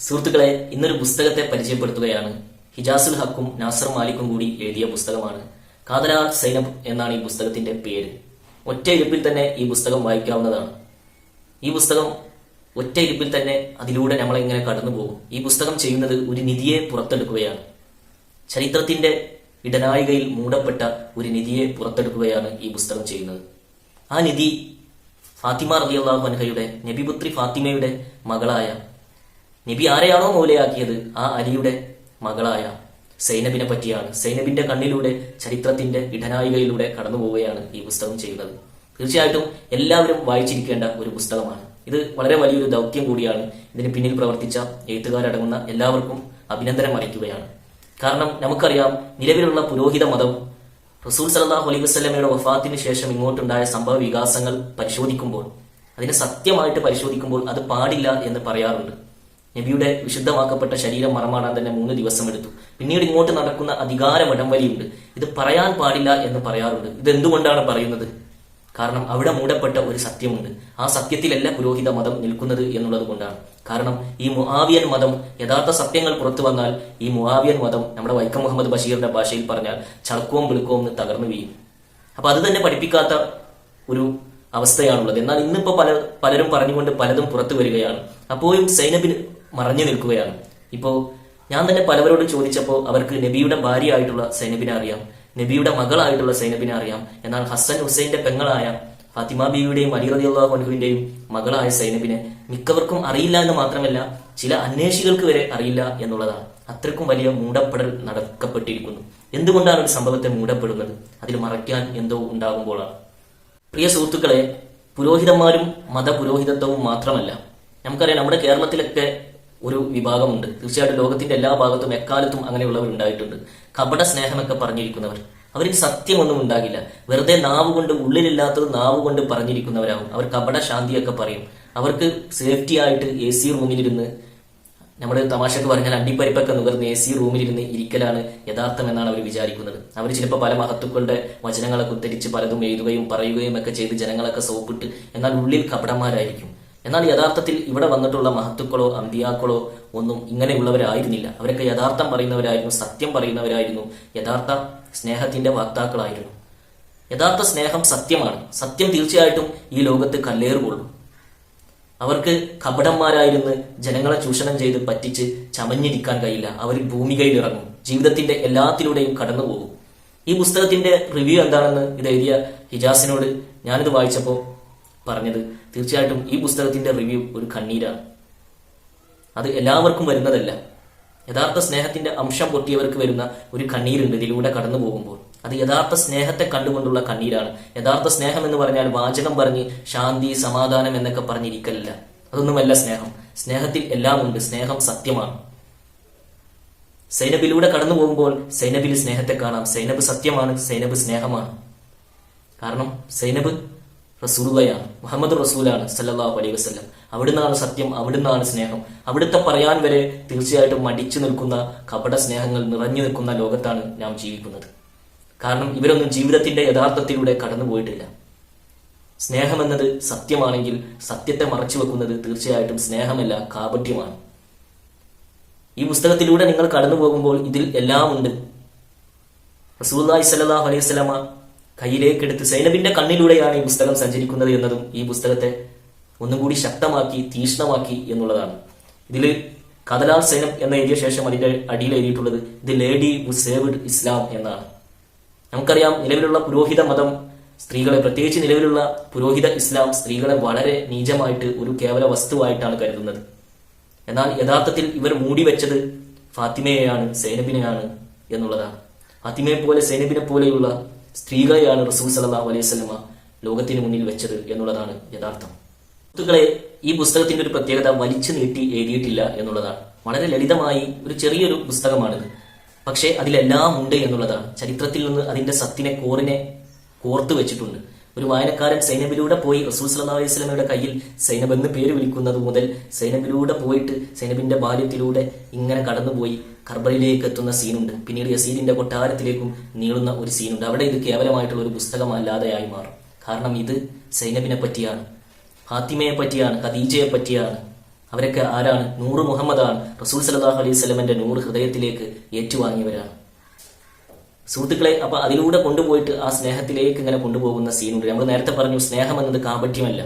സുഹൃത്തുക്കളെ ഇന്നൊരു പുസ്തകത്തെ പരിചയപ്പെടുത്തുകയാണ്. ഹിജാസുൽ ഹക്കും നാസർ മാലിക്കും കൂടി എഴുതിയ പുസ്തകമാണ്. കാതലാർ സൈനബ് എന്നാണ് ഈ പുസ്തകത്തിന്റെ പേര്. ഒറ്റ ഇരുപ്പിൽ തന്നെ ഈ പുസ്തകം വായിക്കാവുന്നതാണ്. ഈ പുസ്തകം ഒറ്റ ഇരുപ്പിൽ തന്നെ അതിലൂടെ നമ്മളെ ഇങ്ങനെ കടന്നു പോകും ഈ പുസ്തകം ചെയ്യുന്നത് ഒരു നിധിയെ പുറത്തെടുക്കുകയാണ്. ചരിത്രത്തിന്റെ ഇടനാഴികയിൽ മൂടപ്പെട്ട ഒരു നിധിയെ പുറത്തെടുക്കുകയാണ് ഈ പുസ്തകം ചെയ്യുന്നത്. ആ നിധി ഫാത്തിമ റബിയുള്ള അൻഹയുടെ നബിപുത്രി ഫാത്തിമയുടെ മകളായ നബി ആരെയാണോ മൂലയാക്കിയത്? ആ അലിയുടെ മകളായ സൈനബിനെ പറ്റിയാണ്. സൈനബിന്റെ കണ്ണിലൂടെ ചരിത്രത്തിന്റെ ഇടനായികയിലൂടെ കടന്നു പോവുകയാണ് ഈ പുസ്തകം ചെയ്യുന്നത്. തീർച്ചയായിട്ടും എല്ലാവരും വായിച്ചിരിക്കേണ്ട ഒരു പുസ്തകമാണ്. ഇത് വളരെ വലിയൊരു ദൗത്യം കൂടിയാണ്. ഇതിന് പിന്നിൽ പ്രവർത്തിച്ച എഴുത്തുകാരടങ്ങുന്ന എല്ലാവർക്കും അഭിനന്ദനം അറിയിക്കുകയാണ്. കാരണം നമുക്കറിയാം നിലവിലുള്ള പുരോഹിത മതം റസൂൽ സലാഹു അലൈഹി വസ്ലമയുടെ വഫാത്തിന് ശേഷം ഇങ്ങോട്ടുണ്ടായ സംഭവ വികാസങ്ങൾ പരിശോധിക്കുമ്പോൾ അതിനെ സത്യമായിട്ട് പരിശോധിക്കുമ്പോൾ അത് പാടില്ല എന്ന് പറയാറുണ്ട്. നബിയുടെ വിശുദ്ധമാക്കപ്പെട്ട ശരീരം മറമാടാൻ തന്നെ മൂന്ന് ദിവസം എടുത്തു. പിന്നീട് ഇങ്ങോട്ട് നടക്കുന്ന അധികാര വടംവലിയുണ്ട്. ഇത് പറയാൻ പാടില്ല എന്ന് പറയാറുണ്ട്. ഇത് എന്തുകൊണ്ടാണ് പറയുന്നത്? കാരണം അവിടെ മൂടപ്പെട്ട ഒരു സത്യമുണ്ട്. ആ സത്യത്തിലല്ല പുരോഹിത മതം നിൽക്കുന്നത് എന്നുള്ളത് കൊണ്ടാണ്. കാരണം ഈ മുഹാവിയൻ മതം യഥാർത്ഥ സത്യങ്ങൾ പുറത്തു വന്നാൽ ഈ മുഹാവിയൻ മതം നമ്മുടെ വൈക്കം മുഹമ്മദ് ബഷീറിന്റെ ഭാഷയിൽ പറഞ്ഞാൽ ചളക്കവും വിളുക്കവും എന്ന് തകർന്നു വീഴും അപ്പൊ അത് തന്നെ പഠിപ്പിക്കാത്ത ഒരു അവസ്ഥയാണുള്ളത്. എന്നാൽ ഇന്നിപ്പോ പല പലരും പറഞ്ഞുകൊണ്ട് പലതും പുറത്തു വരികയാണ്. അപ്പോഴും സൈനബിന് മറഞ്ഞു നിൽക്കുകയാണ്. ഇപ്പോ ഞാൻ തന്നെ പലവരോടും ചോദിച്ചപ്പോൾ അവർക്ക് നബിയുടെ ഭാര്യയായിട്ടുള്ള സൈനബിനെ അറിയാം നബിയുടെ മകളായിട്ടുള്ള സൈനബിനെ അറിയാം. എന്നാൽ ഹസൻ ഹുസൈന്റെ പെങ്ങളായ ഫാത്തിമ ബീവിയുടെയും അലി റതി അള്ളാഹുവിന്റെയും മകളായ സൈനബിനെ മിക്കവർക്കും അറിയില്ല എന്ന് മാത്രമല്ല ചില അന്വേഷികൾക്ക് വരെ അറിയില്ല എന്നുള്ളതാണ്. അത്രക്കും വലിയ മൂടപ്പെടൽ നടക്കപ്പെട്ടിരിക്കുന്നു. എന്തുകൊണ്ടാണ് ഒരു സംഭവത്തെ മൂടപ്പെടുന്നത്? അതിൽ മറയ്ക്കാൻ എന്തോ ഉണ്ടാകുമ്പോഴാണ്. പ്രിയ സുഹൃത്തുക്കളെ പുരോഹിതന്മാരും മതപുരോഹിതത്വവും മാത്രമല്ല. നമുക്കറിയാം നമ്മുടെ കേരളത്തിലൊക്കെ ഒരു വിഭാഗമുണ്ട്. തീർച്ചയായിട്ടും ലോകത്തിന്റെ എല്ലാ ഭാഗത്തും എക്കാലത്തും അങ്ങനെയുള്ളവർ ഉണ്ടായിട്ടുണ്ട്. കപട സ്നേഹമൊക്കെ പറഞ്ഞിരിക്കുന്നവർ. അവരിൽ സത്യമൊന്നും ഉണ്ടാകില്ല. വെറുതെ നാവ് കൊണ്ട് ഉള്ളിലില്ലാത്തത് നാവ് കൊണ്ട് പറഞ്ഞിരിക്കുന്നവരാകും അവർ കപട ശാന്തിയൊക്കെ പറയും. അവർക്ക് സേഫ്റ്റി ആയിട്ട് എ സി റൂമിലിരുന്ന് നമ്മുടെ തമാശക്ക് പറഞ്ഞാൽ അണ്ടിപ്പരിപ്പൊക്കെ നുകർന്ന് എ സി റൂമിലിരുന്ന് ഇരിക്കലാണ് യഥാർത്ഥം എന്നാണ് അവർ വിചാരിക്കുന്നത്. അവർ ചിലപ്പോൾ പല മഹത്തുക്കളുടെ വചനങ്ങളൊക്കെ ഉദ്ധരിച്ച് പലതും എഴുതുകയും പറയുകയും ഒക്കെ ചെയ്ത് ജനങ്ങളൊക്കെ സോപ്പിട്ട് എന്നാൽ ഉള്ളിൽ കപടന്മാരായിരിക്കും. എന്നാൽ യഥാർത്ഥത്തിൽ ഇവിടെ വന്നിട്ടുള്ള മഹത്തുക്കളോ അന്ത്യാക്കളോ ഒന്നും ഇങ്ങനെയുള്ളവരായിരുന്നില്ല. അവരൊക്കെ യഥാർത്ഥം പറയുന്നവരായിരുന്നു സത്യം പറയുന്നവരായിരുന്നു യഥാർത്ഥ സ്നേഹത്തിന്റെ വാക്താക്കളായിരുന്നു. യഥാർത്ഥ സ്നേഹം സത്യമാണ്. സത്യം തീർച്ചയായിട്ടും ഈ ലോകത്ത് കല്ലേറുകൊള്ളും. അവർക്ക് കപടന്മാരായിരുന്ന് ജനങ്ങളെ ചൂഷണം ചെയ്ത് പറ്റിച്ച് ചമഞ്ഞിരിക്കാൻ കഴിയില്ല. അവർ ഭൂമികയിൽ ഇറങ്ങും ജീവിതത്തിന്റെ എല്ലാത്തിലൂടെയും കടന്നു പോകും ഈ പുസ്തകത്തിന്റെ റിവ്യൂ എന്താണെന്ന് ഇത് എഴുതിയ ഹിജാസിനോട് ഞാനിത് വായിച്ചപ്പോൾ പറഞ്ഞത് തീർച്ചയായിട്ടും ഈ പുസ്തകത്തിന്റെ റിവ്യൂ ഒരു കണ്ണീരാണ്. അത് എല്ലാവർക്കും വരുന്നതല്ല. യഥാർത്ഥ സ്നേഹത്തിന്റെ അംശം പൊട്ടിയവർക്ക് വരുന്ന ഒരു കണ്ണീരുണ്ട് ഇതിലൂടെ കടന്നു പോകുമ്പോൾ. അത് യഥാർത്ഥ സ്നേഹത്തെ കണ്ടുകൊണ്ടുള്ള കണ്ണീരാണ്. യഥാർത്ഥ സ്നേഹം എന്ന് പറഞ്ഞാൽ വാചകം പറഞ്ഞ് ശാന്തി സമാധാനം എന്നൊക്കെ പറഞ്ഞിരിക്കലില്ല. അതൊന്നുമല്ല സ്നേഹം. സ്നേഹത്തിൽ എല്ലാം ഉണ്ട്. സ്നേഹം സത്യമാണ്. സൈനബിലൂടെ കടന്നു പോകുമ്പോൾ സൈനബിൽ സ്നേഹത്തെ കാണാം. സൈനബ് സത്യമാണ്. സൈനബ് സ്നേഹമാണ്. കാരണം സൈനബ് റസൂലുള്ളയാണ്. മുഹമ്മദ് റസൂലാണ് സല്ലല്ലാഹു അലൈഹി വസല്ലം. അവിടുന്നാണ് സത്യം അവിടുന്നാണ് സ്നേഹം. അവിടുത്തെ പറയാൻ വരെ തീർച്ചയായിട്ടും മടിച്ചു നിൽക്കുന്ന കപട സ്നേഹങ്ങൾ നിറഞ്ഞു നിൽക്കുന്ന ലോകത്താണ് നാം ജീവിക്കുന്നത്. കാരണം ഇവരൊന്നും ജീവിതത്തിന്റെ യഥാർത്ഥത്തിലൂടെ കടന്നു പോയിട്ടില്ല. സ്നേഹമെന്നത് സത്യമാണെങ്കിൽ സത്യത്തെ മറച്ചു വെക്കുന്നത് തീർച്ചയായിട്ടും സ്നേഹമല്ല കാപട്യമാണ്. ഈ പുസ്തകത്തിലൂടെ നിങ്ങൾ കടന്നു പോകുമ്പോൾ ഇതിൽ എല്ലാം ഉണ്ട് റസൂല്ലായി സല്ലാഹു അലൈഹി സ്വലാമ കയ്യിലേക്കെടുത്ത് സൈനബിന്റെ കണ്ണിലൂടെയാണ് ഈ പുസ്തകം സഞ്ചരിക്കുന്നത് എന്നതും ഈ പുസ്തകത്തെ ഒന്നും കൂടി ശക്തമാക്കി തീഷ്ണമാക്കി എന്നുള്ളതാണ്. ഇതിൽ കദലാൽ സൈനം എന്ന എഴുതിയ ശേഷം അതിന്റെ അടിയിൽ എഴുതിയിട്ടുള്ളത് the lady who saved Islam എന്നാണ്. നമുക്കറിയാം നിലവിലുള്ള പുരോഹിത മതം സ്ത്രീകളെ പ്രത്യേകിച്ച് നിലവിലുള്ള പുരോഹിത ഇസ്ലാം സ്ത്രീകളെ വളരെ നീചമായിട്ട് ഒരു കേവല വസ്തുവായിട്ടാണ് കരുതുന്നത്. എന്നാൽ യഥാർത്ഥത്തിൽ ഇവർ മൂടി വെച്ചത് ഫാത്തിമയെയാണ് സൈനബിനെയാണ് എന്നുള്ളതാണ്. ഫാത്തിമയെ പോലെ സൈനബിനെ പോലെയുള്ള സ്ത്രീകളെയാണ് റസൂൽ സലാഹു അലൈഹി സ്വലമ ലോകത്തിന് മുന്നിൽ വെച്ചത് എന്നുള്ളതാണ് യഥാർത്ഥം. സുഹൃത്തുക്കളെ ഈ പുസ്തകത്തിന്റെ ഒരു പ്രത്യേകത വലിച്ചു നീട്ടി എഴുതിയിട്ടില്ല എന്നുള്ളതാണ്. വളരെ ലളിതമായി ഒരു ചെറിയൊരു പുസ്തകമാണിത് പക്ഷേ അതിലെല്ലാം ഉണ്ട് എന്നുള്ളതാണ്. ചരിത്രത്തിൽ നിന്ന് അതിന്റെ സത്തിനെ കോറിനെ കോർത്തു വെച്ചിട്ടുണ്ട്. ഒരു വായനക്കാരൻ സൈനബിലൂടെ പോയി റസൂൽ സല്ലാ അലൈഹി സ്വലമയുടെ കയ്യിൽ സൈനബ് എന്ന് പേര് വിളിക്കുന്നത് മുതൽ സൈനബിലൂടെ പോയിട്ട് സൈനബിന്റെ ബാല്യത്തിലൂടെ ഇങ്ങനെ കടന്നുപോയി. കർബലിലേക്ക് എത്തുന്ന സീനുണ്ട്. പിന്നീട് യസീദിന്റെ കൊട്ടാരത്തിലേക്കും നീളുന്ന ഒരു സീനുണ്ട്. അവിടെ ഇത് കേവലമായിട്ടുള്ള ഒരു പുസ്തകമല്ലാതെയായി മാറും. കാരണം ഇത് സൈനബിനെ പറ്റിയാണ് ഫാത്തിമയെ പറ്റിയാണ് ഖദീജയെ പറ്റിയാണ്. അവരൊക്കെ ആരാണ്? നൂറ് മുഹമ്മദാണ്. റസൂൽ സലാഹു അലൈഹി സ്വലമിന്റെ നൂറ് ഹൃദയത്തിലേക്ക് ഏറ്റുവാങ്ങിയവരാണ്. സുഹൃത്തുക്കളെ അപ്പൊ അതിലൂടെ കൊണ്ടുപോയിട്ട് ആ സ്നേഹത്തിലേക്ക് ഇങ്ങനെ കൊണ്ടുപോകുന്ന സീനുണ്ട്. നമ്മൾ നേരത്തെ പറഞ്ഞു സ്നേഹം എന്നത് കാപഠ്യമല്ല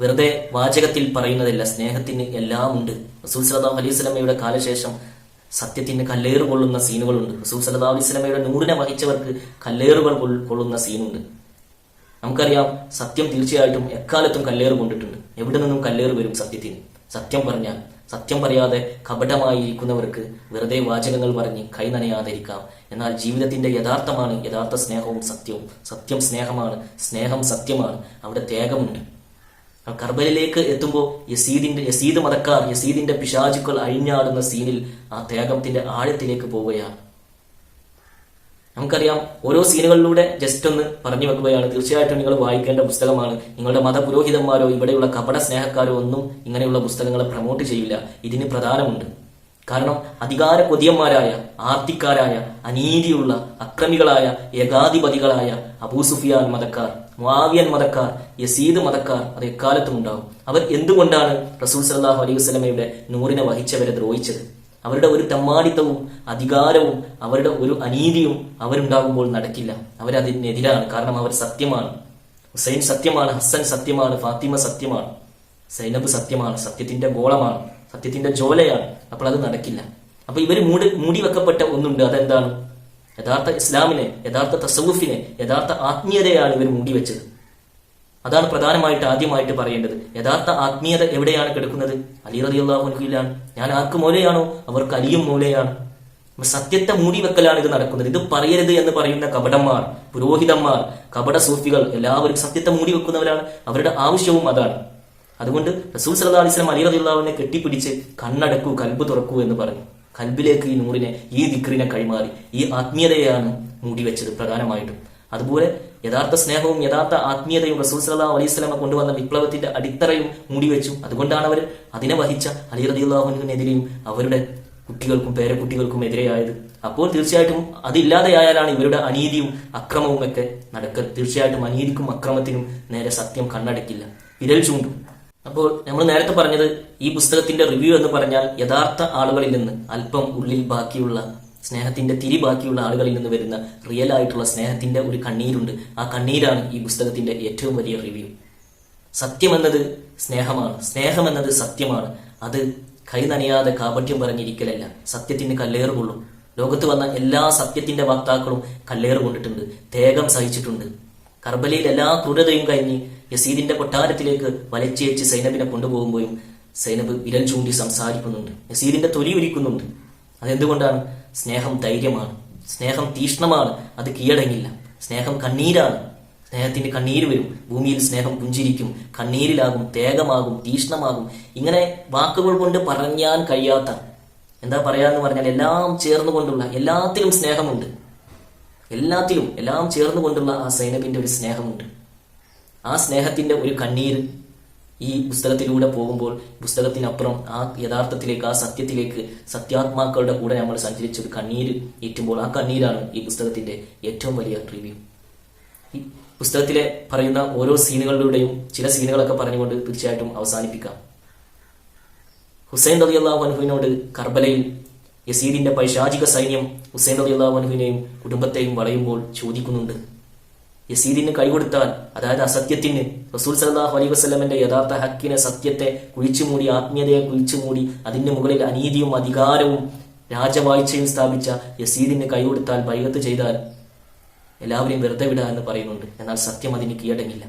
വെറുതെ വാചകത്തിൽ പറയുന്നതല്ല സ്നേഹത്തിന് എല്ലാം ഉണ്ട് റസൂൽ സലാഹു അലൈഹി സ്വലമയുടെ കാലശേഷം സത്യത്തിന് കല്ലേറ് കൊള്ളുന്ന സീനുകളുണ്ട്. റസൂൽ സലതാബ് ഇസ്ലമയുടെ നൂറിനെ വഹിച്ചവർക്ക് കല്ലേറുകൾ കൊള്ളുന്ന സീനുണ്ട്. നമുക്കറിയാം സത്യം തീർച്ചയായിട്ടും എക്കാലത്തും കല്ലേറ് കൊണ്ടിട്ടുണ്ട്. എവിടെ നിന്നും കല്ലേറ് വരും സത്യത്തിന്? സത്യം പറഞ്ഞാൽ സത്യം പറയാതെ കപടമായി ഇരിക്കുന്നവർക്ക് വെറുതെ വാചകങ്ങൾ പറഞ്ഞ് കൈ നനയാതിരിക്കാം. എന്നാൽ ജീവിതത്തിന്റെ യഥാർത്ഥമാണ് യഥാർത്ഥ സ്നേഹവും സത്യവും. സത്യം സ്നേഹമാണ് സ്നേഹം സത്യമാണ്. അവിടെ ത്യാഗമുണ്ട്. കർബലിലേക്ക് എത്തുമ്പോൾ യസീദിന്റെ യസീദ് മതക്കാർ യസീദിന്റെ പിശാചുക്കൾ അഴിഞ്ഞാടുന്ന സീനിൽ ആ ത്യാഗത്തിന്റെ ആഴത്തിലേക്ക് പോവുകയാണ്. നമുക്കറിയാം ഓരോ സീനുകളിലൂടെ ജസ്റ്റ് ഒന്ന് പറഞ്ഞു വെക്കുകയാണ്. തീർച്ചയായിട്ടും നിങ്ങൾ വായിക്കേണ്ട പുസ്തകമാണ്. നിങ്ങളുടെ മതപുരോഹിതന്മാരോ ഇവിടെയുള്ള കപട സ്നേഹക്കാരോ ഒന്നും ഇങ്ങനെയുള്ള പുസ്തകങ്ങളെ പ്രമോട്ട് ചെയ്യില്ല. ഇതിന് പ്രധാനമുണ്ട് കാരണം അധികാര കൊതിയന്മാരായ ആർത്തിക്കാരായ അനീതിയുള്ള അക്രമികളായ ഏകാധിപതികളായ അബൂസുഫിയാൻ മതക്കാർ മുവിയൻ മതക്കാർ യസീദ് മതക്കാർ അത് എക്കാലത്തും ഉണ്ടാവും. അവർ എന്തുകൊണ്ടാണ് റസൂൽ സല്ലാഹു അലൈഹി വസല്ലമയുടെ നൂറിനെ വഹിച്ചവരെ ദ്രോഹിച്ചത്? അവരുടെ ഒരു തെമ്മാടിത്തവും അധികാരവും അവരുടെ ഒരു അനീതിയും അവരുണ്ടാകുമ്പോൾ നടക്കില്ല. അവരതിനെതിരാണ്. കാരണം അവർ സത്യമാണ്. ഹുസൈൻ സത്യമാണ് ഹസ്സൻ സത്യമാണ് ഫാത്തിമ സത്യമാണ് സൈനബ് സത്യമാണ് സത്യത്തിന്റെ ഗോളമാണ്. സത്യത്തിന്റെ ജോലയാണ്. അപ്പോൾ അത് നടക്കില്ല. അപ്പൊ ഇവർ മൂടി മൂടി വെക്കപ്പെട്ട ഒന്നുണ്ട്. അതെന്താണ്? യഥാർത്ഥ ഇസ്ലാമിനെ യഥാർത്ഥ തസവുഫിനെ യഥാർത്ഥ ആത്മീയതയാണ് ഇവർ മൂടി വെച്ചത്. അതാണ് പ്രധാനമായിട്ട് ആദ്യമായിട്ട് പറയേണ്ടത്. യഥാർത്ഥ ആത്മീയത എവിടെയാണ് കിടക്കുന്നത്? അലി റതി അള്ളാഹുലാണ് ഞാൻ ആർക്ക് മൂലയാണോ? അവർക്ക് അലിയും മൂലയാണ്. സത്യത്തെ സത്യത്തെ മൂടിവെക്കലാണ് ഇത് നടക്കുന്നത്. ഇത് പറയരുത് എന്ന് പറയുന്ന കപടന്മാർ പുരോഹിതന്മാർ കപട സൂഫികൾ എല്ലാവരും സത്യത്തെ മൂടിവെക്കുന്നവരാണ് അവരുടെ ആവശ്യവും അതാണ്. അതുകൊണ്ട് റസൂൽ സല്ലാ അലിസ്ലാം അലി റതി കെട്ടിപ്പിടിച്ച് കണ്ണടക്കൂ കൽബ് തുറക്കൂ എന്ന് പറഞ്ഞു. കൽബിലേക്ക് ഈ നൂറിനെ ഈ ദിക്രിനെ കൈമാറി. ഈ ആത്മീയതയാണ് മൂടിവെച്ചത് പ്രധാനമായിട്ടും. അതുപോലെ യഥാർത്ഥ സ്നേഹവും യഥാർത്ഥ ആത്മീയതയും റസൂൽ സല്ലാ അലൈഹി സ്വലാമ കൊണ്ടുവന്ന വിപ്ലവത്തിന്റെ അടിത്തറയും മൂടിവെച്ചു. അതുകൊണ്ടാണ് അവർ അതിനെ വഹിച്ച അലി റബിള്ളാഹുവിനെതിരെയും അവരുടെ കുട്ടികൾക്കും പേരക്കുട്ടികൾക്കും എതിരെയായത്. അപ്പോൾ തീർച്ചയായിട്ടും അതില്ലാതെയായാലാണ് ഇവരുടെ അനീതിയും അക്രമവും ഒക്കെ നടക്കുക. തീർച്ചയായിട്ടും അനീതിക്കും അക്രമത്തിനും നേരെ സത്യം കണ്ണടക്കില്ല. വിരൽ ചൂണ്ടും. അപ്പോൾ നമ്മൾ നേരത്തെ പറഞ്ഞത് ഈ പുസ്തകത്തിന്റെ റിവ്യൂ എന്ന് പറഞ്ഞാൽ യഥാർത്ഥ ആളുകളിൽ നിന്ന് അല്പം ഉള്ളിൽ ബാക്കിയുള്ള സ്നേഹത്തിന്റെ തിരി ബാക്കിയുള്ള ആളുകളിൽ നിന്ന് വരുന്ന റിയൽ ആയിട്ടുള്ള സ്നേഹത്തിന്റെ ഒരു കണ്ണീരുണ്ട്. ആ കണ്ണീരാണ് ഈ പുസ്തകത്തിന്റെ ഏറ്റവും വലിയ റിവ്യൂ സത്യമെന്നത് സ്നേഹമാണ്. സ്നേഹം സ്നേഹമെന്നത് സത്യമാണ്. അത് കൈ നനയാതെ കാപട്യം പറഞ്ഞിരിക്കലല്ല. സത്യത്തിന് കല്ലേറ് കൊള്ളും ലോകത്ത് വന്ന എല്ലാ സത്യത്തിന്റെ വക്താക്കളും കല്ലേറ് കൊണ്ടിട്ടുണ്ട്. തേകം സഹിച്ചിട്ടുണ്ട്. കർബലയിൽ എല്ലാ ക്രൂരതയും കഴിഞ്ഞ് യസീദിന്റെ കൊട്ടാരത്തിലേക്ക് വലച്ചേച്ച് സൈനബിനെ കൊണ്ടുപോകുമ്പോഴും സൈനബ് വിരൽ ചൂണ്ടി സംസാരിക്കുന്നുണ്ട്. യസീദിന്റെ തൊലി ഒരുക്കുന്നുണ്ട് അതെന്തുകൊണ്ടാണ്? സ്നേഹം ധൈര്യമാണ്. സ്നേഹം തീഷ്ണമാണ്. അത് കീഴടങ്ങില്ല. സ്നേഹം കണ്ണീരാണ്. സ്നേഹത്തിന് കണ്ണീര് വരും. ഭൂമിയിൽ സ്നേഹം പുഞ്ചിരിക്കും. കണ്ണീരിലാകും തേകമാകും തീഷ്ണമാകും. ഇങ്ങനെ വാക്കുകൾ കൊണ്ട് പറഞ്ഞാൻ കഴിയാത്ത എന്താ പറയാന്ന് പറഞ്ഞാൽ എല്ലാം ചേർന്നുകൊണ്ടുള്ള എല്ലാത്തിലും സ്നേഹമുണ്ട്. എല്ലാത്തിലും എല്ലാം ചേർന്നുകൊണ്ടുള്ള ആ സൈനബിന്റെ ഒരു സ്നേഹമുണ്ട്. ആ സ്നേഹത്തിന്റെ ഒരു കണ്ണീര് ഈ പുസ്തകത്തിലൂടെ പോകുമ്പോൾ പുസ്തകത്തിനപ്പുറം ആ യഥാർത്ഥത്തിലേക്ക് ആ സത്യത്തിലേക്ക് സത്യാത്മാക്കളുടെ കൂടെ നമ്മൾ സഞ്ചരിച്ച ഒരു കണ്ണീര് ഏറ്റുമ്പോൾ ആ കണ്ണീരാണ് ഈ പുസ്തകത്തിന്റെ ഏറ്റവും വലിയ റിവ്യൂ ഈ പുസ്തകത്തിലെ പറയുന്ന ഓരോ സീനുകളിലൂടെയും ചില സീനുകളൊക്കെ പറഞ്ഞുകൊണ്ട് തീർച്ചയായിട്ടും അവസാനിപ്പിക്കാം. ഹുസൈൻ റതി അള്ളാഹുനുവിനോട് കർബലയിൽ യസീദിന്റെ പൈശാചിക സൈന്യം ഹുസൈൻ റതി അള്ളാഹുനുവിനെയും കുടുംബത്തെയും വളയുമ്പോൾ ചോദിക്കുന്നുണ്ട്. യസീദിന് കൈകൊടുത്താൽ അതായത് അസത്യത്തിന് റസൂൽ സലാഹു അലൈ വസ്ലമന്റെ യഥാർത്ഥ ഹക്കിനെ സത്യത്തെ കുഴിച്ചുമൂടി ആത്മീയതയെ കുഴിച്ചുമൂടി അതിന്റെ മുകളിൽ അനീതിയും അധികാരവും രാജവാഴ്ചയും സ്ഥാപിച്ച യസീദിന് കൈകൊടുത്താൽ ബൈഗത്ത് ചെയ്താൽ എല്ലാവരെയും വെറുതെ വിടുക എന്ന് പറയുന്നുണ്ട്. എന്നാൽ സത്യം അതിന് കീഴടങ്ങില്ല.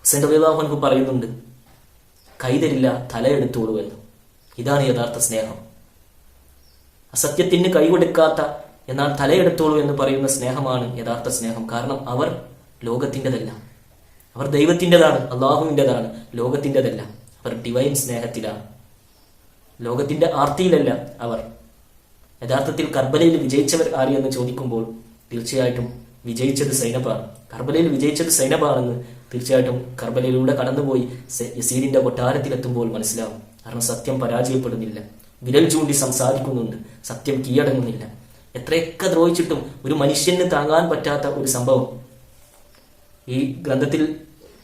ഹുസൈൻ റബിഅള്ളാഹുൻഹു പറയുന്നുണ്ട് കൈതരില്ല തലയെടുത്തോളൂ എന്ന്. ഇതാണ് യഥാർത്ഥ സ്നേഹം. അസത്യത്തിന് കൈകൊടുക്കാത്ത എന്നാൽ തലയെടുത്തോളൂ എന്ന് പറയുന്ന സ്നേഹമാണ് യഥാർത്ഥ സ്നേഹം. കാരണം അവർ ലോകത്തിന്റെതല്ല. അവർ ദൈവത്തിന്റെതാണ് അള്ളാഹുവിന്റെതാണ് ലോകത്തിന്റെതല്ല. അവർ ഡിവൈൻ സ്നേഹത്തിലാണ്. ലോകത്തിന്റെ ആർത്തിയിലല്ല അവർ. യഥാർത്ഥത്തിൽ കർബലയിൽ വിജയിച്ചവർ ആര് എന്ന് ചോദിക്കുമ്പോൾ തീർച്ചയായിട്ടും വിജയിച്ചത് സൈനബാണ്. കർബലയിൽ വിജയിച്ചത് സൈനബാണെന്ന് തീർച്ചയായിട്ടും കർബലയിലൂടെ കടന്നുപോയി യസീദിന്റെ കൊട്ടാരത്തിലെത്തുമ്പോൾ മനസ്സിലാവും. കാരണം സത്യം പരാജയപ്പെടുന്നില്ല. വിരൽ ചൂണ്ടി സംസാരിക്കുന്നുണ്ട്. സത്യം കീഴടങ്ങുന്നില്ല. എത്രയൊക്കെ ദ്രോഹിച്ചിട്ടും ഒരു മനുഷ്യന് താങ്ങാൻ പറ്റാത്ത ഒരു സംഭവം. ഈ ഗ്രന്ഥത്തിൽ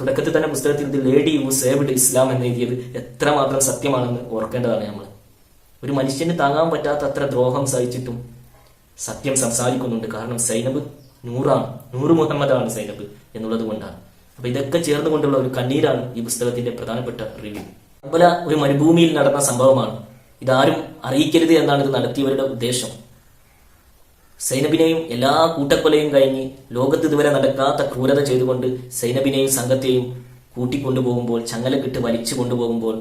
തുടക്കത്തിൽ തന്നെ പുസ്തകത്തിൽ ഇത് ലേഡി ഹു സേവ്ഡ് ഇസ്ലാം എന്ന് എഴുതിയത് എത്രമാത്രം സത്യമാണെന്ന് ഓർക്കേണ്ടതാണ് നമ്മൾ. ഒരു മനുഷ്യന് താങ്ങാൻ പറ്റാത്ത അത്ര ദ്രോഹം സഹിച്ചിട്ടും സത്യം സംസാരിക്കുന്നുണ്ട്. കാരണം സൈനബ് നൂറാണ് നൂറ് മുഹമ്മദാണ് സൈനബ് എന്നുള്ളത് കൊണ്ടാണ്. അപ്പൊ ഇതൊക്കെ ചേർന്നുകൊണ്ടുള്ള ഒരു കണ്ണീരാണ് ഈ പുസ്തകത്തിന്റെ പ്രധാനപ്പെട്ട റിവ്യൂ അതുപോലെ ഒരു മരുഭൂമിയിൽ നടന്ന സംഭവമാണ്. ഇതാരും അറിയിക്കരുത് എന്നാണ് ഇത് നടത്തിയവരുടെ ഉദ്ദേശം. സൈനബിനെയും എല്ലാ കൂട്ടക്കൊലയും കഴിഞ്ഞ് ലോകത്ത് ഇതുവരെ നടക്കാത്ത ക്രൂരത ചെയ്തുകൊണ്ട് സൈനബിനെയും സംഘത്തെയും കൂട്ടിക്കൊണ്ടുപോകുമ്പോൾ ചങ്ങലക്കിട്ട് വലിച്ചു കൊണ്ടുപോകുമ്പോൾ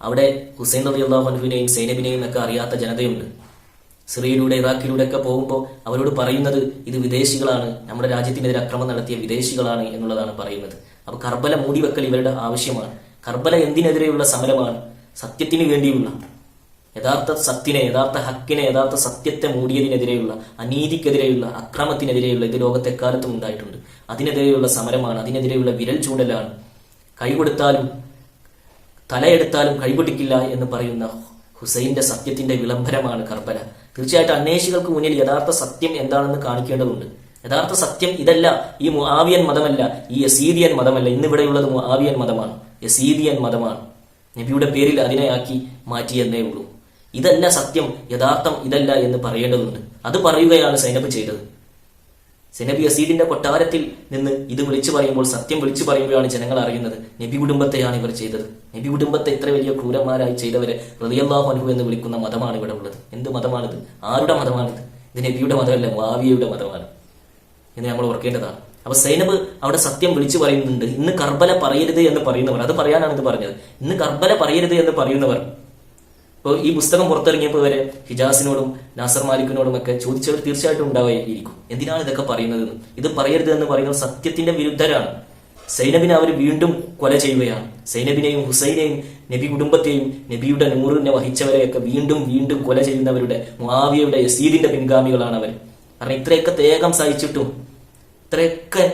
അവിടെ ഹുസൈൻ റബി അള്ളാഹുനുവിനെയും സൈനബിനെയും ഒക്കെ അറിയാത്ത ജനതയുണ്ട്. സിറിയയിലൂടെ ഇറാഖിലൂടെ ഒക്കെ പോകുമ്പോൾ അവരോട് പറയുന്നത് ഇത് വിദേശികളാണ് നമ്മുടെ രാജ്യത്തിനെതിരെ അക്രമം നടത്തിയ വിദേശികളാണ് എന്നുള്ളതാണ് പറയുന്നത്. അപ്പൊ കർബല മൂടിവെക്കൽ ഇവരുടെ ആവശ്യമാണ്. കർബല എന്തിനെതിരെയുള്ള സമരമാണ്? സത്യത്തിന് വേണ്ടിയുള്ള യഥാർത്ഥ സത്തിനെ യഥാർത്ഥ ഹക്കിനെ യഥാർത്ഥ സത്യത്തെ മൂടിയതിനെതിരെയുള്ള അനീതിക്കെതിരെയുള്ള അക്രമത്തിനെതിരെയുള്ള ഇത് ലോകത്തെക്കാലത്തും ഉണ്ടായിട്ടുണ്ട്. അതിനെതിരെയുള്ള സമരമാണ് അതിനെതിരെയുള്ള വിരൽ ചൂണ്ടലാണ്. കൈകൊടുത്താലും തലയെടുത്താലും കൈപിടിക്കില്ല എന്ന് പറയുന്ന ഹുസൈന്റെ സത്യത്തിന്റെ വിളംബരമാണ് കർബല. തീർച്ചയായിട്ടും അന്വേഷികൾക്ക് മുന്നിൽ യഥാർത്ഥ സത്യം എന്താണെന്ന് കാണിക്കേണ്ടതുണ്ട്. യഥാർത്ഥ സത്യം ഇതല്ല ഈ മുആവിയൻ മതമല്ല ഈ യസീദിയൻ മതമല്ല. ഇന്നിവിടെയുള്ളത് മുആവിയൻ മതമാണ് യസീദിയൻ മതമാണ്. നബിയുടെ പേരിൽ അതിനെ ആക്കി മാറ്റിയെന്നേ ഉള്ളൂ. ഇതല്ല സത്യം യഥാർത്ഥം ഇതല്ല എന്ന് പറയേണ്ടതുണ്ട്. അത് പറയുകയാണ് സൈനബ് ചെയ്തത്. സൈനബ് യസീദിന്റെ കൊട്ടാരത്തിൽ നിന്ന് ഇത് വിളിച്ചു പറയുമ്പോൾ സത്യം വിളിച്ചു പറയുമ്പോഴാണ് ജനങ്ങൾ അറിയുന്നത്. നബി കുടുംബത്തെയാണ് ഇവർ ചെയ്തത്. നബി കുടുംബത്തെ ഇത്ര വലിയ ക്രൂരന്മാരായി ചെയ്തവരെ റളിയല്ലാഹു അൻഹു എന്ന് വിളിക്കുന്ന മതമാണ് ഇവിടെ ഉള്ളത്. എന്ത് മതമാണിത്? ആരുടെ മതമാണിത്? ഇത് നബിയുടെ മതമല്ല മാവിയയുടെ മതമാണ്. എന്ന് നമ്മൾ ഓർക്കേണ്ടതാണ്. അപ്പൊ സൈനബ് അവിടെ സത്യം വിളിച്ചു പറയുന്നുണ്ട്. ഇന്ന് കർബല പറയരുത് എന്ന് പറയുന്നവർ അത് പറയാനാണ് ഇത് പറഞ്ഞത്. ഇന്ന് കർബല പറയരുത് എന്ന് പറയുന്നവർ ഇപ്പോൾ ഈ പുസ്തകം പുറത്തിറങ്ങിയപ്പോൾ വരെ ഹിജാസിനോടും നാസർ മാലിക്കിനോടും ഒക്കെ ചോദിച്ചവർ തീർച്ചയായിട്ടും ഉണ്ടാവുകയായിരിക്കും എന്തിനാണ് ഇതൊക്കെ പറയുന്നതെന്ന് ഇത് പറയരുത് എന്ന് പറയുന്നത് സത്യത്തിന്റെ വിരുദ്ധരാണ്. സൈനബിനെ അവർ വീണ്ടും കൊല ചെയ്യുകയാണ്. സൈനബിനെയും ഹുസൈനെയും നബി കുടുംബത്തെയും നബിയുടെ നൂറിനെ വഹിച്ചവരെയൊക്കെ വീണ്ടും വീണ്ടും കൊല ചെയ്യുന്നവരുടെ മുആവിയയുടെ യസീദിന്റെ പിൻഗാമികളാണ് അവർ. കാരണം ഇത്രയൊക്കെ തേകം സഹിച്ചിട്ടും ഇത്രയൊക്കെ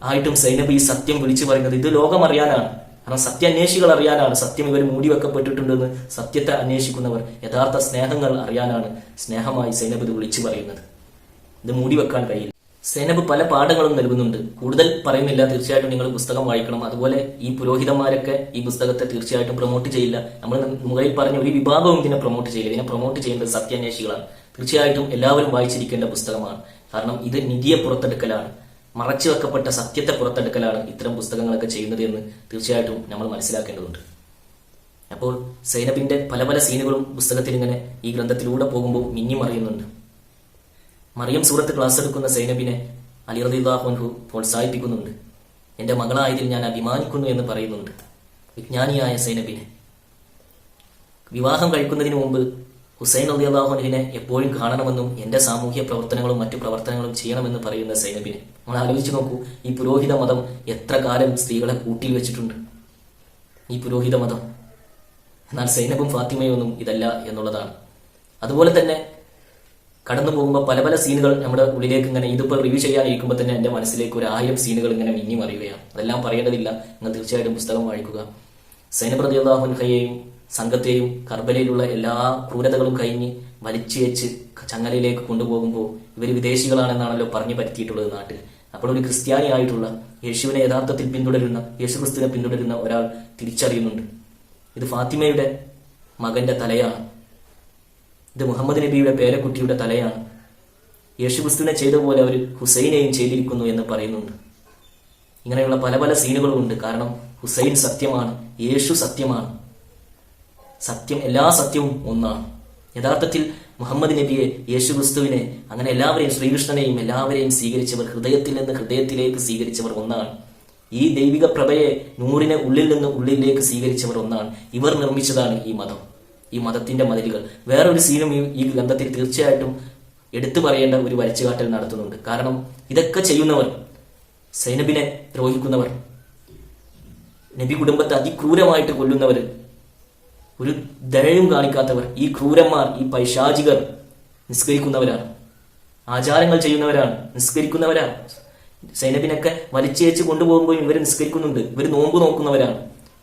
ആയിട്ടും സൈനബ് ഈ സത്യം വിളിച്ചു പറയുന്നത് ഇത് ലോകം അറിയാനാണ് കാരണം സത്യാന്വേഷികൾ അറിയാനാണ്. സത്യം ഇവർ മൂടി വെക്കപ്പെട്ടിട്ടുണ്ടെന്ന് സത്യത്തെ അന്വേഷിക്കുന്നവർ യഥാർത്ഥ സ്നേഹങ്ങൾ അറിയാനാണ് സ്നേഹമായി സൈനബ് വിളിച്ചു പറയുന്നത്. ഇത് മൂടി വെക്കാൻ കഴിയില്ല. സേനബ് പല പാഠങ്ങളും നൽകുന്നുണ്ട്. കൂടുതൽ പറയുന്നില്ല. തീർച്ചയായിട്ടും നിങ്ങൾ പുസ്തകം വായിക്കണം. അതുപോലെ ഈ പുരോഹിതന്മാരൊക്കെ ഈ പുസ്തകത്തെ തീർച്ചയായിട്ടും പ്രൊമോട്ട് ചെയ്യില്ല. നമ്മൾ മുകളിൽ പറഞ്ഞ ഒരു വിഭാഗവും ഇതിനെ പ്രൊമോട്ട് ചെയ്യില്ല. ഇതിനെ പ്രൊമോട്ട് ചെയ്യുന്നത് സത്യാന്വേഷികളാണ്. തീർച്ചയായിട്ടും എല്ലാവരും വായിച്ചിരിക്കേണ്ട പുസ്തകമാണ്. കാരണം ഇത് നിധിയെ പുറത്തെടുക്കലാണ്. മറച്ചു വെക്കപ്പെട്ട സത്യത്തെ പുറത്തെടുക്കലാണ് ഇത്തരം പുസ്തകങ്ങളൊക്കെ ചെയ്യുന്നത് എന്ന് തീർച്ചയായിട്ടും നമ്മൾ മനസ്സിലാക്കേണ്ടതുണ്ട്. അപ്പോൾ സൈനബിന്റെ പല പല സീനുകളും പുസ്തകത്തിൽ ഇങ്ങനെ ഈ ഗ്രന്ഥത്തിലൂടെ പോകുമ്പോൾ മിന്നി മറിയുന്നുണ്ട്. മറിയം സൂറത്ത് ക്ലാസ് എടുക്കുന്ന സൈനബിനെ അലി പ്രോത്സാഹിപ്പിക്കുന്നുണ്ട്. എന്റെ മകളായതിൽ ഞാൻ അഭിമാനിക്കുന്നു എന്ന് പറയുന്നുണ്ട്. വിജ്ഞാനിയായ സൈനബിനെ. വിവാഹം കഴിക്കുന്നതിന് മുമ്പ് ഹുസൈൻ അലി അള്ളാഹുനുവിനെ എപ്പോഴും കാണണമെന്നും എന്റെ സാമൂഹ്യ പ്രവർത്തനങ്ങളും മറ്റു പ്രവർത്തനങ്ങളും ചെയ്യണമെന്ന് പറയുന്ന സൈനബിനെ. നമ്മൾ ആലോചിച്ച് നോക്കൂ. ഈ പുരോഹിത മതം എത്ര കാലം സ്ത്രീകളെ കൂട്ടിൽ വെച്ചിട്ടുണ്ട്? ഈ പുരോഹിത മതം. എന്നാൽ സൈനബും ഫാത്തിമയൊന്നും ഇതല്ല എന്നുള്ളതാണ്. അതുപോലെ തന്നെ കടന്നു പോകുമ്പോൾ പല പല സീനുകൾ നമ്മുടെ ഉള്ളിലേക്ക് ഇങ്ങനെ ഇതിപ്പോൾ റിവ്യൂ ചെയ്യാനിരിക്കുമ്പോൾ തന്നെ എന്റെ മനസ്സിലേക്ക് ഒരു ആയിരം സീനുകൾ ഇങ്ങനെ മിന്നി മറിയുകയാണ്. അതെല്ലാം പറയേണ്ടതില്ല. നിങ്ങൾ തീർച്ചയായിട്ടും പുസ്തകം വായിക്കുക. സൈനബ് റതി അള്ളാഹുൻഹയെയും സംഘത്തെയും കർബലയിലുള്ള എല്ലാ ക്രൂരതകളും കഴിഞ്ഞ് വലിച്ചു വെച്ച് ചങ്ങലയിലേക്ക് കൊണ്ടുപോകുമ്പോൾ ഇവർ വിദേശികളാണെന്നാണല്ലോ പറഞ്ഞു പറ്റിയിട്ടുള്ളത് നാട്ടിൽ. അപ്പോൾ ഒരു ക്രിസ്ത്യാനി ആയിട്ടുള്ള യേശുവിനെ യഥാർത്ഥത്തിൽ പിന്തുടരുന്ന യേശു ക്രിസ്തുവിനെ പിന്തുടരുന്ന ഒരാൾ തിരിച്ചറിയുന്നുണ്ട്. ഇത് ഫാത്തിമയുടെ മകന്റെ തലയാണ്. ഇത് മുഹമ്മദ് നബിയുടെ പേരക്കുട്ടിയുടെ തലയാണ്. യേശുക്രിസ്തുവിനെ ചെയ്ത പോലെ അവർ ഹുസൈനെയും ചെയ്തിരിക്കുന്നു എന്ന് പറയുന്നുണ്ട്. ഇങ്ങനെയുള്ള പല പല സീനുകളുമുണ്ട് കാരണം ഹുസൈൻ സത്യമാണ് യേശു സത്യമാണ്. സത്യം എല്ലാ സത്യവും ഒന്നാണ്. യഥാർത്ഥത്തിൽ മുഹമ്മദ് നബിയെ യേശുക്രിസ്തുവിനെ അങ്ങനെ എല്ലാവരെയും ശ്രീകൃഷ്ണനെയും എല്ലാവരെയും സ്വീകരിച്ചവർ ഹൃദയത്തിൽ നിന്ന് ഹൃദയത്തിലേക്ക് സ്വീകരിച്ചവർ ഒന്നാണ്. ഈ ദൈവിക പ്രഭയെ നൂറിനെ ഉള്ളിൽ നിന്ന് ഉള്ളിലേക്ക് സ്വീകരിച്ചവർ ഒന്നാണ്. ഇവർ നിർമ്മിച്ചതാണ് ഈ മതം. ഈ മതത്തിന്റെ മതിലുകൾ. വേറൊരു സീനും ഈ ഗ്രന്ഥത്തിൽ തീർച്ചയായിട്ടും എടുത്തു പറയേണ്ട ഒരു വരച്ചുകാട്ടൽ നടത്തുന്നുണ്ട്. കാരണം ഇതൊക്കെ ചെയ്യുന്നവർ സൈനബിനെ ദ്രോഹിക്കുന്നവർ നബി കുടുംബത്തെ അതിക്രൂരമായിട്ട് കൊല്ലുന്നവർ ഒരു ദയയും കാണിക്കാത്തവർ ഈ ക്രൂരന്മാർ ഈ പൈശാചികർ നിസ്കരിക്കുന്നവരാണ്. ആചാരങ്ങൾ ചെയ്യുന്നവരാണ് നിസ്കരിക്കുന്നവരാണ്. സൈനബിനൊക്കെ വലിച്ചേച്ച് കൊണ്ടുപോകുമ്പോൾ ഇവർ നിസ്കരിക്കുന്നുണ്ട്. ഇവർ നോമ്പ് നോക്കുന്നവരാണ്.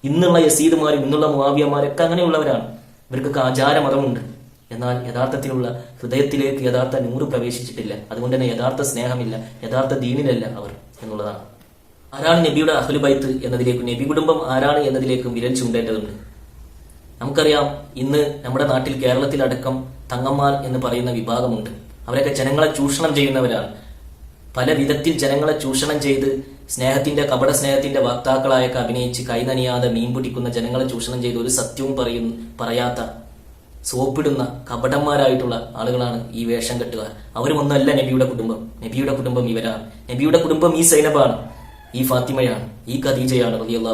ഇന്നുള്ള യസീദുമാരും ഇന്നുള്ള മുവാവിയമാരൊക്കെ അങ്ങനെയുള്ളവരാണ്. ഇവർക്കൊക്കെ ആചാര മതമുണ്ട് എന്നാൽ യഥാർത്ഥത്തിലുള്ള ഹൃദയത്തിലേക്ക് യഥാർത്ഥ നൂറ് പ്രവേശിച്ചിട്ടില്ല. അതുകൊണ്ട് തന്നെ യഥാർത്ഥ സ്നേഹമില്ല യഥാർത്ഥ ദീനിലല്ല അവർ എന്നുള്ളതാണ്. ആരാണ് നബിയുടെ അഹ്ലുബൈത്ത് എന്നതിലേക്കും നബി കുടുംബം ആരാണ് എന്നതിലേക്കും വിരൽ ചൂണ്ടേണ്ടതുണ്ട്. നമുക്കറിയാം ഇന്ന് നമ്മുടെ നാട്ടിൽ കേരളത്തിലടക്കം തങ്ങന്മാർ എന്ന് പറയുന്ന വിഭാഗമുണ്ട്. അവരൊക്കെ ജനങ്ങളെ ചൂഷണം ചെയ്യുന്നവരാണ്. പല വിധത്തിൽ ജനങ്ങളെ ചൂഷണം ചെയ്ത് സ്നേഹത്തിന്റെ കപട സ്നേഹത്തിന്റെ വക്താക്കളായൊക്കെ അഭിനയിച്ച് കൈനനിയാതെ മീൻ പിടിക്കുന്ന ജനങ്ങളെ ചൂഷണം ചെയ്ത് ഒരു സത്യവും പറയുന്ന പറയാത്ത സോപ്പിടുന്ന കപടന്മാരായിട്ടുള്ള ആളുകളാണ് ഈ വേഷം കെട്ടുക. അവരുമൊന്നല്ല നബിയുടെ കുടുംബം. നബിയുടെ കുടുംബം ഇവരാണ്. നബിയുടെ കുടുംബം ഈ സൈനബാണ് ഈ ഫാത്തിമയാണ് ഈ ഖദീജയാണ് റബിയുള്ള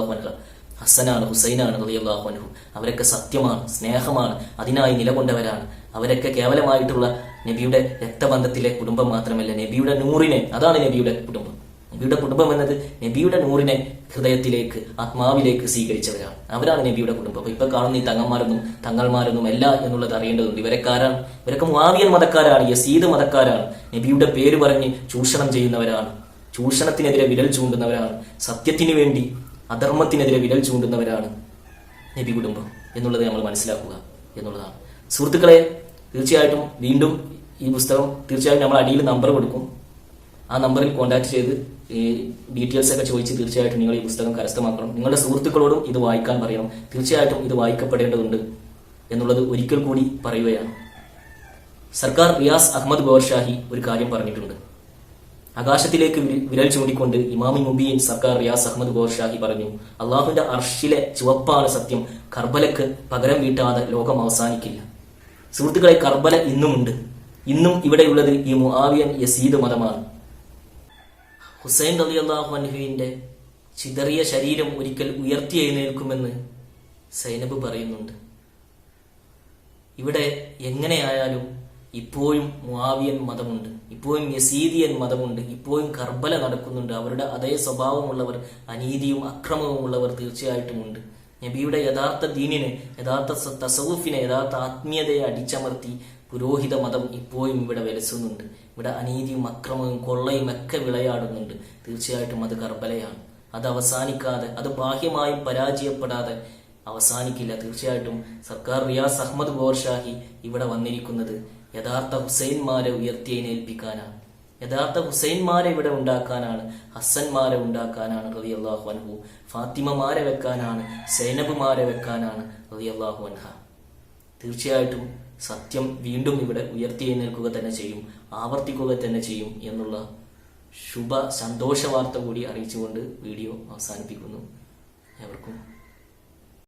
ഹസനാണ് ഹുസൈനാണ് റളിയല്ലാഹു അൻഹു. അവരൊക്കെ സത്യമാണ് സ്നേഹമാണ് അതിനായി നിലകൊണ്ടവരാണ്. അവരൊക്കെ കേവലമായിട്ടുള്ള നബിയുടെ രക്തബന്ധത്തിലെ കുടുംബം മാത്രമല്ല നബിയുടെ നൂറിനെ അതാണ് നബിയുടെ കുടുംബം. നബിയുടെ കുടുംബം എന്നത് നബിയുടെ നൂറിനെ ഹൃദയത്തിലേക്ക് ആത്മാവിലേക്ക് സ്വീകരിച്ചവരാണ്. അവരാണ് നബിയുടെ കുടുംബം. അപ്പൊ ഇപ്പൊ കാണുന്ന ഈ തങ്ങന്മാരൊന്നും തങ്ങൾമാരൊന്നും അല്ല എന്നുള്ളത് അറിയേണ്ടതുണ്ട്. ഇവരെക്കാരാണ്? ഇവരൊക്കെ മുവാവിയൻ മതക്കാരാണ് യസീദ് മതക്കാരാണ്. നബിയുടെ പേര് പറഞ്ഞ് ചൂഷണം ചെയ്യുന്നവരാണ്. ചൂഷണത്തിനെതിരെ വിരൽ ചൂണ്ടുന്നവരാണ്. സത്യത്തിന് വേണ്ടി അധർമ്മത്തിനെതിരെ വിരൽ ചൂണ്ടുന്നവരാണ് നബി കുടുംബം എന്നുള്ളത് നമ്മൾ മനസ്സിലാക്കുക എന്നുള്ളതാണ്. സുഹൃത്തുക്കളെ തീർച്ചയായിട്ടും വീണ്ടും ഈ പുസ്തകം തീർച്ചയായിട്ടും നമ്മൾ അടിയിൽ നമ്പർ കൊടുക്കും. ആ നമ്പറിൽ കോൺടാക്ട് ചെയ്ത് ഈ ഡീറ്റെയിൽസ് ഒക്കെ ചോദിച്ച് തീർച്ചയായിട്ടും നിങ്ങൾ ഈ പുസ്തകം കരസ്ഥമാക്കണം. നിങ്ങളുടെ സുഹൃത്തുക്കളോടും ഇത് വായിക്കാൻ പറയണം. തീർച്ചയായിട്ടും ഇത് വായിക്കപ്പെടേണ്ടതുണ്ട് എന്നുള്ളത് ഒരിക്കൽ കൂടി പറയുകയാണ്. സർക്കാർ റിയാസ് അഹമ്മദ് ഗോർഷാഹി ഒരു കാര്യം പറഞ്ഞിട്ടുണ്ട്. ആകാശത്തിലേക്ക് വിരൽ ചൂണ്ടിക്കൊണ്ട് ഇമാമി മുബീൻ സർക്കാർ റിയാസ് അഹമ്മദ് ഗോർ ഷാഹി പറഞ്ഞു അള്ളാഹുവിന്റെ അർഷിലെ ചുവപ്പാണ് സത്യം. കർബലക്ക് പകരം വീട്ടാതെ ലോകം അവസാനിക്കില്ല. സുഹൃത്തുക്കളെ കർബല ഇന്നുമുണ്ട്. ഇന്നും ഇവിടെയുള്ളത് ഈ മുആവിയൻ യസീദ് മതമാണ്. ഹുസൈൻ അലി അള്ളാഹു അൻഹുവിന്റെ ചിതറിയ ശരീരം ഒരിക്കൽ ഉയർത്തി എഴുന്നേൽക്കുമെന്ന് സൈനബ് പറയുന്നുണ്ട്. ഇവിടെ എങ്ങനെയായാലും ഇപ്പോഴും മുആവിയൻ മതമുണ്ട്. ഇപ്പോഴും യസീദിയൻ മതമുണ്ട്. ഇപ്പോഴും കർബല നടക്കുന്നുണ്ട്. അവരുടെ അതേ സ്വഭാവമുള്ളവർ അനീതിയും അക്രമവും ഉള്ളവർ തീർച്ചയായിട്ടും ഉണ്ട്. നബിയുടെ യഥാർത്ഥ ദീനിനെ യഥാർത്ഥ തസവുഫിനെ യഥാർത്ഥ ആത്മീയതയെ അടിച്ചമർത്തി പുരോഹിത മതം ഇപ്പോഴും ഇവിടെ വലസുന്നുണ്ട്. ഇവിടെ അനീതിയും അക്രമവും കൊള്ളയും ഒക്കെ വിളയാടുന്നുണ്ട്. തീർച്ചയായിട്ടും അത് കർബലയാണ്. അത് അവസാനിക്കാതെ അത് ബാഹ്യമായും പരാജയപ്പെടാതെ അവസാനിക്കില്ല. തീർച്ചയായിട്ടും സർക്കാർ റിയാസ് അഹമ്മദ് ബോർഷാഹി ഇവിടെ വന്നിരിക്കുന്നത് യഥാർത്ഥ ഹുസൈൻമാരെ ഉയർത്തിയേൽപ്പിക്കാനാണ് യഥാർത്ഥ ഹുസൈൻമാരെ ഇവിടെ ഉണ്ടാക്കാനാണ് ഹസ്സന്മാരെ ഉണ്ടാക്കാനാണ് റതി അള്ളാഹു അൻഹു ഫാത്തിമമാരെ വെക്കാനാണ് സൈനബുമാരെ വെക്കാനാണ് റതി അള്ളാഹു അൻഹ. തീർച്ചയായിട്ടും സത്യം വീണ്ടും ഇവിടെ ഉയർത്തിയെഴുന്നേൽക്കുക തന്നെ ചെയ്യും ആവർത്തിക്കുക തന്നെ ചെയ്യും എന്നുള്ള ശുഭ സന്തോഷ വാർത്ത കൂടി അറിയിച്ചുകൊണ്ട് വീഡിയോ അവസാനിപ്പിക്കുന്നു. ഏവർക്കും